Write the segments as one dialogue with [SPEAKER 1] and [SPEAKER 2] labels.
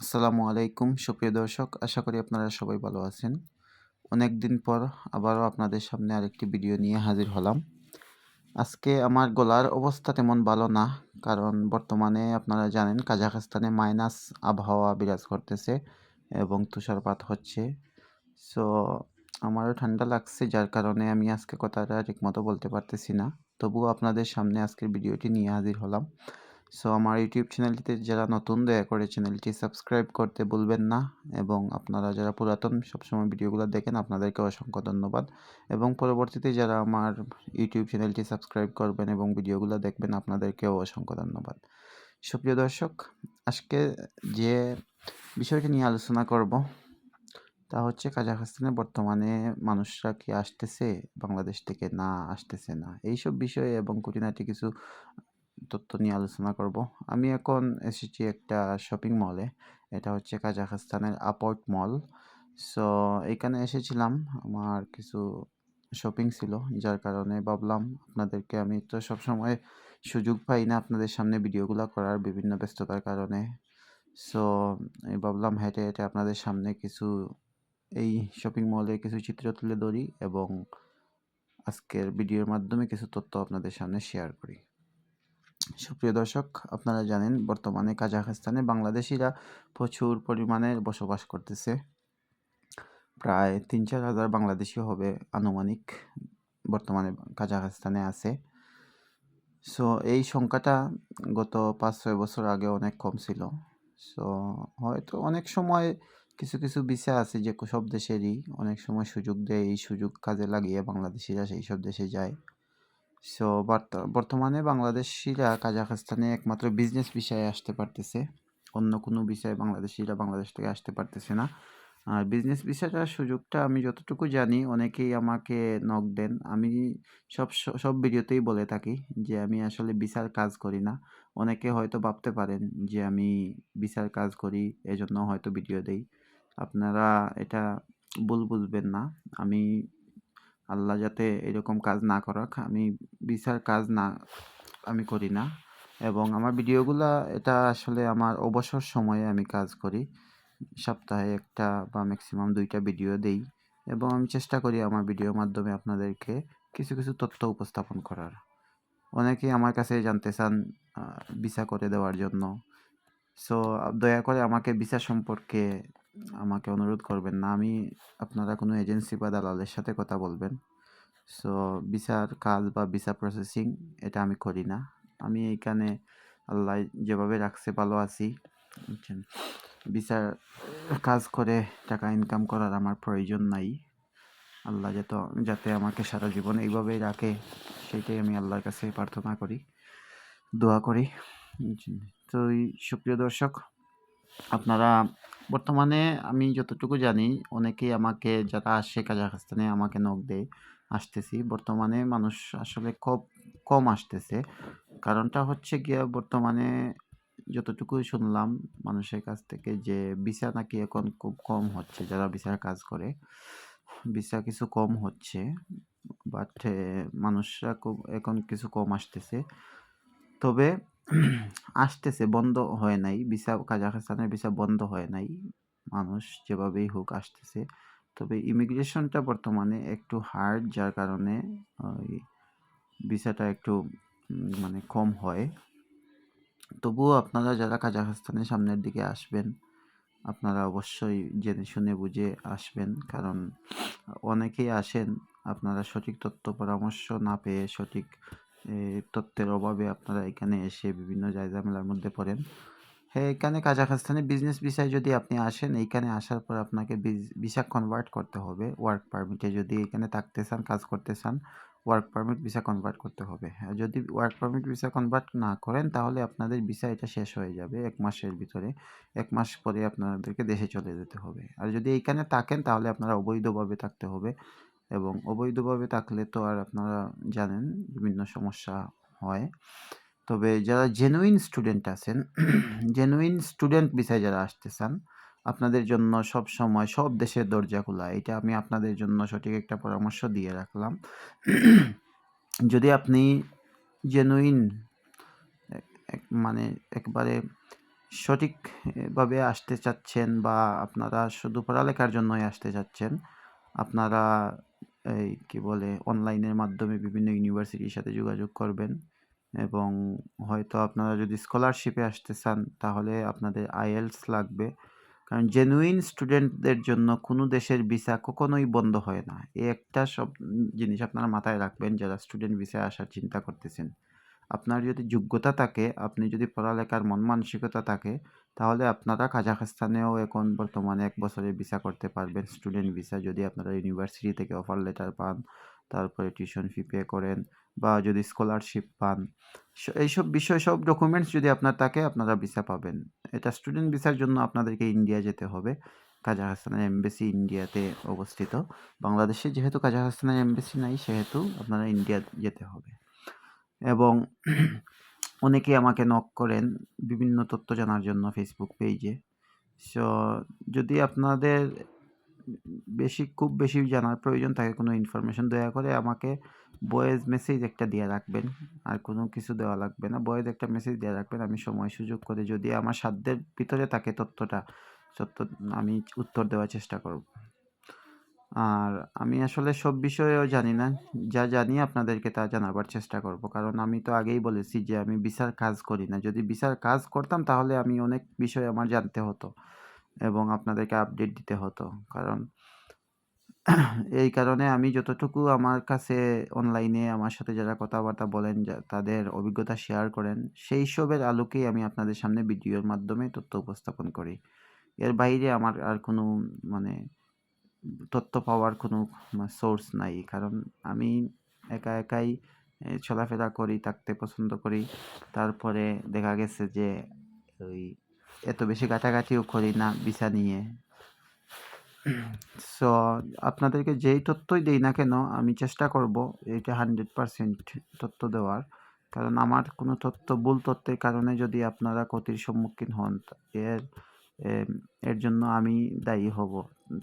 [SPEAKER 1] আসসালামু আলাইকুম, সুপ্রিয় দর্শক, আশা করি আপনারা সবাই ভালো আছেন। অনেক দিন পর আবারও আপনাদের সামনে আরেকটি ভিডিও নিয়ে হাজির হলাম। আজকে আমার গলার অবস্থা তেমন ভালো না, কারণ বর্তমানে আপনারা জানেন কাজাখস্তানে মাইনাস আবহাওয়া বিরাজ করতেছে এবং তুষারপাত হচ্ছে। সো, আমারও ঠান্ডা লাগছে, যার কারণে আমি আজকে কথাটা ঠিকমতো বলতে পারতেছি না। তবুও আপনাদের সামনে আজকের ভিডিওটি নিয়ে হাজির হলাম। সো আমার ইউটিউব চ্যানেলটিতে যারা নতুন, দয়া করে চ্যানেলটি সাবস্ক্রাইব করতে ভুলবেন না এবং আপনারা যারা পুরাতন সবসময় ভিডিওগুলো দেখেন আপনাদেরকে অসংখ্য ধন্যবাদ। এবং পরবর্তীতে যারা আমার ইউটিউব চ্যানেলটি সাবস্ক্রাইব করবেন এবং ভিডিওগুলো দেখবেন, আপনাদেরকেও অসংখ্য ধন্যবাদ। সুপ্রিয় দর্শক, আজকে যে বিষয়টি নিয়ে আলোচনা করব, তা হচ্ছে কাজাখস্তানে বর্তমানে মানুষরা কি আসতেছে, বাংলাদেশ থেকে না আসতেছে না? এইসব বিষয়ে এবং খুঁটিনাটি কিছু তথ্য নিয়ে আলোচনা করব। আমি এখন এসেছি একটা শপিং মলে এটা হচ্ছে কাজাখস্তানের আপোর্ট মল সো এখানে এসেছিলাম। আমার কিছু শপিং ছিল, যার কারণে ভাবলাম আপনাদেরকে আমি তো সবসময় সুযোগ পাই না আপনাদের সামনে ভিডিওগুলো করার বিভিন্ন ব্যস্ততার কারণে। সো আমি ভাবলাম হেঁটে হেঁটে আপনাদের সামনে কিছু এই শপিং মলে কিছু চিত্র তুলে ধরি এবং আজকের ভিডিওর মাধ্যমে কিছু তথ্য আপনাদের সামনে শেয়ার করি। সুপ্রিয় দর্শক, আপনারা জানেন বর্তমানে কাজাখস্তানে বাংলাদেশিরা প্রচুর পরিমাণে বসবাস করতেছে। প্রায় তিন চার হাজার বাংলাদেশি হবে আনুমানিক বর্তমানে কাজাখস্তানে আছে। সো এই সংখ্যাটা গত পাঁচ ছয় বছর আগে অনেক কম ছিল। সো হয়তো অনেক সময় কিছু কিছু বিষয় আছে যে সব দেশেরই অনেক সময় সুযোগ দেয়, এই সুযোগ কাজে লাগিয়ে বাংলাদেশিরা সেই সব দেশে যায়। সো বর্তমানে বাংলাদেশিরা কাজাখস্তানে একমাত্র বিজনেস বিষয়ে আসতে পারতেছে। অন্য কোনো বিষয়ে বাংলাদেশিরা বাংলাদেশ থেকে আসতে পারতেছে না। আর বিজনেস বিষয়টার সুযোগটা আমি যতটুকু জানি, অনেকেই আমাকে নক দেন। আমি সব সব ভিডিওতেই বলে থাকি যে, আমি আসলে বিচার কাজ করি না। অনেকে হয়তো ভাবতে পারেন যে, আমি বিচার কাজ করি, এজন্য হয়তো ভিডিও দেই। আপনারা এটা ভুল বুঝবেন না। আমি আল্লাহ যাতে এরকম কাজ না করাক আমি বিচার কাজ না, আমি করি না। এবং আমার ভিডিওগুলো, এটা আসলে আমার অবসর সময়ে আমি কাজ করি। সপ্তাহে একটা বা ম্যাক্সিমাম দুইটা ভিডিও দেই এবং আমি চেষ্টা করি আমার ভিডিওর মাধ্যমে আপনাদেরকে কিছু কিছু তথ্য উপস্থাপন করার। অনেকেই আমার কাছে জানতে চান ভিসা করে দেওয়ার জন্য। সো দয়া করে আমাকে ভিসা সম্পর্কে আমাকে অনুরোধ করবেন না। আমি আপনারা কোনো এজেন্সি বা দালালের সাথে কথা বলবেন। সো ভিসার কাজ বা ভিসা প্রসেসিং এটা আমি করি না। আমি এইখানে আল্লাহ যেভাবে রাখছে ভালো আছি। বুঝছেন? ভিসার কাজ করে টাকা ইনকাম করার আমার প্রয়োজন নাই। আল্লাহ যাতে যাতে আমাকে সারা জীবন এইভাবেই রাখে সেটাই আমি আল্লাহর কাছে প্রার্থনা করি, দোয়া করি। তো সুপ্রিয় দর্শক, আপনারা বর্তমানে আমি যতটুকু জানি, অনেকেই আমাকে, যারা আসে কাজাখস্তানে, আমাকে নখ দেয়, আসতেছি। বর্তমানে মানুষ আসলে খুব কম আসতেছে। কারণটা হচ্ছে গিয়া বর্তমানে যতটুকু শুনলাম, মানুষের কাছ থেকে যে ভিসা নাকি এখন খুব কম হচ্ছে, যারা ভিসার কাজ করে। ভিসা কিছু কম হচ্ছে বাট মানুষরা খুব এখন কিছু কম আসতেছে। তবে আসতেছে, বন্ধ হয় নাই। ভিসা, কাজাখস্তানের ভিসা বন্ধ হয় নাই। মানুষ যেভাবেই হোক আসতেছে। তবে ইমিগ্রেশনটা বর্তমানে একটু হার্ড যার কারণে ওই ভিসাটা একটু মানে কম হয়। তবুও আপনারা যারা কাজাখস্তানের সামনের দিকে আসবেন, আপনারা অবশ্যই জেনে শুনে বুঝে আসবেন। কারণ অনেকেই আসেন, আপনারা সঠিক তথ্য, পরামর্শ না পেয়ে সঠিক তথ্যের অভাবে আপনারা এখানে এসে বিভিন্ন জায়গামেলার মধ্যে পড়েন। হ্যাঁ এখানে কাজাখস্তানে বিজনেস ভিসায় যদি আপনি আসেন এইখানে আসার পর আপনাকে ভিসা কনভার্ট করতে হবে। ওয়ার্ক পারমিটে যদি এখানে থাকতে চান, কাজ করতে চান ওয়ার্ক পারমিট ভিসা কনভার্ট করতে হবে। আর যদি ওয়ার্ক পারমিট ভিসা কনভার্ট না করেন, তাহলে আপনাদের ভিসা এটা শেষ হয়ে যাবে এক মাসের ভিতরে। এক মাস পরে আপনাদেরকে দেশে চলে যেতে হবে। আর যদি এইখানে থাকেন, তাহলে আপনারা অবৈধভাবে থাকতে হবে। এবং অবৈধভাবে থাকলে তো আর আপনারা জানেন বিভিন্ন সমস্যা হয়। তবে যারা জেনুইন স্টুডেন্ট আছেন জেনুইন স্টুডেন্ট বিষয়ে যারা আসতে চান, আপনাদের জন্য সব সময় সব দেশের দরজা খোলা। এটা আমি আপনাদের জন্য সঠিক একটা পরামর্শ দিয়ে রাখলাম। যদি আপনি জেনুইন মানে একবারে সঠিকভাবে আসতে চাচ্ছেন বা আপনারা শুধু পড়ালেখার জন্যই আসতে চাচ্ছেন, আপনারা এই কী বলে অনলাইনের মাধ্যমে বিভিন্ন ইউনিভার্সিটির সাথে যোগাযোগ করবেন এবং হয়তো আপনারা যদি স্কলারশিপে আসতে চান, তাহলে আপনাদের আইএলস লাগবে। কারণ জেনুইন স্টুডেন্টদের জন্য কোনো দেশের ভিসা কখনোই বন্ধ হয় না। এই একটা সব জিনিস আপনারা মাথায় রাখবেন যারা স্টুডেন্ট ভিসায় আসার চিন্তা করতেছেন। আপনার যদি যোগ্যতা থাকে, আপনি যদি পড়ালেখার মন মানসিকতা থাকে, তাহলে আপনারা কাজাখস্তানেও এখন বর্তমানে এক বছরের ভিসা করতে পারবেন। স্টুডেন্ট ভিসা যদি আপনারা ইউনিভার্সিটি থেকে অফার লেটার পান, তারপরে টিউশন ফি পে করেন বা যদি স্কলারশিপ পান এইসব বিষয়, সব ডকুমেন্টস যদি আপনার থাকে, আপনারা ভিসা পাবেন। এটা স্টুডেন্ট ভিসার জন্য আপনাদেরকে ইন্ডিয়া যেতে হবে। কাজাখস্তানের এমবেসি ইন্ডিয়াতে অবস্থিত। বাংলাদেশে যেহেতু কাজাখস্তানের এমবেসি নাই, সেহেতু আপনারা ইন্ডিয়া যেতে হবে। এবং অনেকেই আমাকে নক করেন বিভিন্ন তথ্য জানার জন্য ফেসবুক পেজে সো যদি আপনাদের বেশি, খুব বেশি জানার প্রয়োজন থাকে, কোনো ইনফরমেশন দয়া করে আমাকে ভয়েস মেসেজ একটা দিয়ে রাখবেন। আর কোনো কিছু দেওয়া লাগবে না। ভয়েস একটা মেসেজ দিয়ে রাখবেন, আমি সময়, সুযোগ করে যদি আমার সাধ্যের ভিতরে থাকে তথ্যটা সত্য আমি উত্তর দেওয়ার চেষ্টা করব। আর আমি আসলে সব বিষয়েও জানি না। যা জানি আপনাদেরকে তা জানাবার চেষ্টা করব। কারণ আমি তো আগেই বলেছি যে আমি বিচার কাজ করি না। যদি বিচার কাজ করতাম তাহলে আমি অনেক বিষয় আমার জানতে হতো এবং আপনাদেরকে আপডেট দিতে হতো। কারণ এই কারণে আমি যতটুকু আমার কাছে অনলাইনে আমার সাথে যারা কথাবার্তা বলেন তাদের অভিজ্ঞতা শেয়ার করেন, সেই সবের আলোকেই আমি আপনাদের সামনে ভিডিওর মাধ্যমে তথ্য উপস্থাপন করি। এর বাইরে আমার আর কোনো মানে তথ্য পাওয়ার কোনো সোর্স নাই। কারণ আমি একা একাই চলাফেরা করি, থাকতে পছন্দ করি। তারপরে দেখা গেছে যে, ওই এত বেশি ঘাটাঘাটিও করি না ভিসা নিয়ে। সো আপনাদেরকে যেই তথ্যই দেই না কেন, আমি চেষ্টা করব এইটা হান্ড্রেড পারসেন্ট তথ্য দেওয়ার। কারণ আমার কোনো তথ্য, ভুল তথ্যের কারণে যদি আপনারা ক্ষতির সম্মুখীন হন, এর এর জন্য আমি দায়ী হব।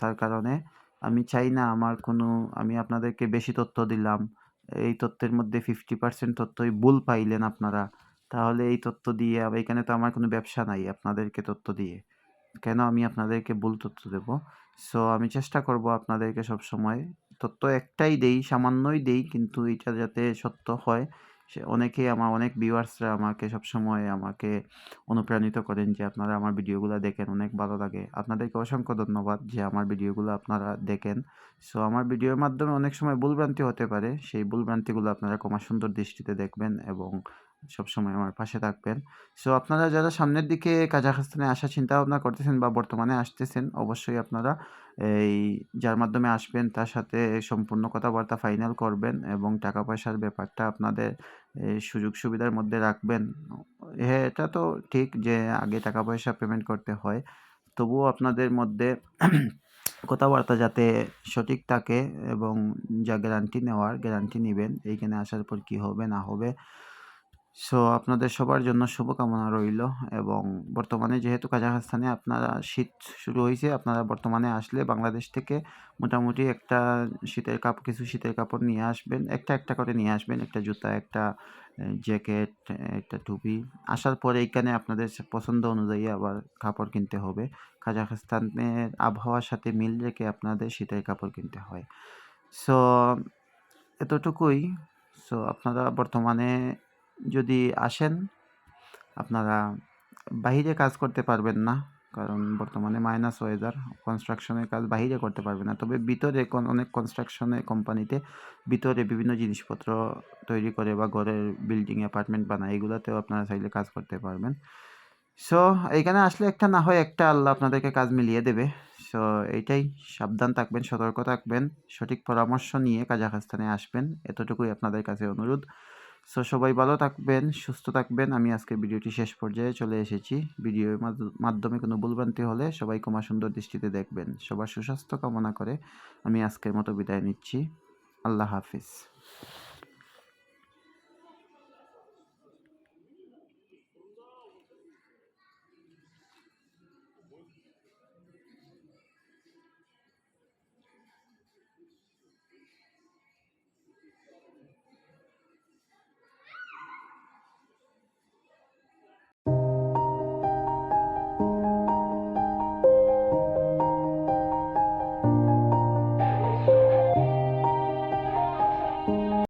[SPEAKER 1] তার কারণে আমি চাই না আমার কোনো, আমি আপনাদেরকে বেশি তথ্য দিলাম। এই তথ্যের মধ্যে ফিফটি পার্সেন্ট তথ্যই ভুল পাইলেন আপনারা। তাহলে এই তথ্য দিয়ে, আবার এখানে তো আমার কোনো ব্যবসা নাই আপনাদেরকে তথ্য দিয়ে। কেন আমি আপনাদেরকে ভুল তথ্য দেব? সো আমি চেষ্টা করব আপনাদেরকে সব সময় তথ্য একটাই দেই, সামান্যই দেই, কিন্তু এটা যাতে সত্য হয় সে অনেকেই আমার, অনেক ভিউয়ার্সরা আমাকে সবসময় আমাকে অনুপ্রাণিত করেন যে আপনারা আমার ভিডিওগুলো দেখেন, অনেক ভালো লাগে। আপনাদেরকে অসংখ্য ধন্যবাদ যে আমার ভিডিওগুলো আপনারা দেখেন। সো আমার ভিডিওর মাধ্যমে অনেক সময় ভুলভ্রান্তি হতে পারে, সেই ভুলভ্রান্তিগুলো আপনারা ক্ষমা সুন্দর দৃষ্টিতে দেখবেন এবং সবসময় আমার পাশে থাকবেন। সো আপনারা যারা সামনের দিকে কাজাখস্তানে আসার চিন্তা ভাবনা করতেছেন বা বর্তমানে আসতেছেন, অবশ্যই আপনারা এই যার মাধ্যমে আসবেন তার সাথে সম্পূর্ণ কথাবার্তা ফাইনাল করবেন এবং টাকা পয়সার ব্যাপারটা আপনাদের সুযোগ সুবিধার মধ্যে রাখবেন। হ্যাঁ এটা তো ঠিক যে আগে টাকা পয়সা পেমেন্ট করতে হয়। তবুও আপনাদের মধ্যে কথাবার্তা যাতে সঠিক থাকে এবং যা গ্যারান্টি নেওয়ার গ্যারান্টি নেবেন, এইখানে আসার পর কি হবে না হবে সো আপনাদের সবার জন্য শুভকামনা রইল এবং বর্তমানে যেহেতু কাজাখস্তানে আপনারা শীত শুরু হয়েছে, আপনারা বর্তমানে আসলে বাংলাদেশ থেকে মোটামুটি একটা শীতের কাপড় কিছু শীতের কাপড় নিয়ে আসবেন, একটা একটা করে নিয়ে আসবেন, একটা জুতা, একটা জ্যাকেট, একটা টুপি। আসার পরে এইখানে আপনাদের পছন্দ অনুযায়ী আবার কাপড় কিনতে হবে। কাজাখস্তানের আবহাওয়ার সাথে মিল রেখে আপনাদের শীতের কাপড় কিনতে হয়। সো এতটুকুই। সো আপনারা বর্তমানে যদি আসেন, আপনারা বাহিরে কাজ করতে পারবেন না, কারণ বর্তমানে মাইনাস ওয়েদার কনস্ট্রাকশনের কাজ বাহিরে করতে পারবেন না। তবে ভিতরে অনেক কনস্ট্রাকশনের কোম্পানিতে ভিতরে বিভিন্ন জিনিসপত্র তৈরি করে বা ঘরের বিল্ডিং অ্যাপার্টমেন্ট বানায়, এগুলোতেও আপনারা চাইলে কাজ করতে পারবেন। সো এইখানে আসলে একটা না হয় একটা আল্লাহ আপনাদেরকে কাজ মিলিয়ে দেবে। সো এইটাই, সাবধান থাকবেন, সতর্ক থাকবেন, সঠিক পরামর্শ নিয়ে কাজাখস্তানে আসবেন। এতটুকুই আপনাদের কাছে অনুরোধ। সো সবাই ভালো থাকবেন, সুস্থ থাকবেন। আমি আজকে ভিডিওটি শেষ পর্যায়ে চলে এসেছি। ভিডিওর মাধ্য- মাধ্যমে কোনো ভুলভ্রান্তি হলে সবাই ক্ষমা সুন্দর দৃষ্টিতে দেখবেন। সবার সুস্বাস্থ্য কামনা করে আমি আজকের মতো বিদায় নিচ্ছি। আল্লাহ হাফিজ।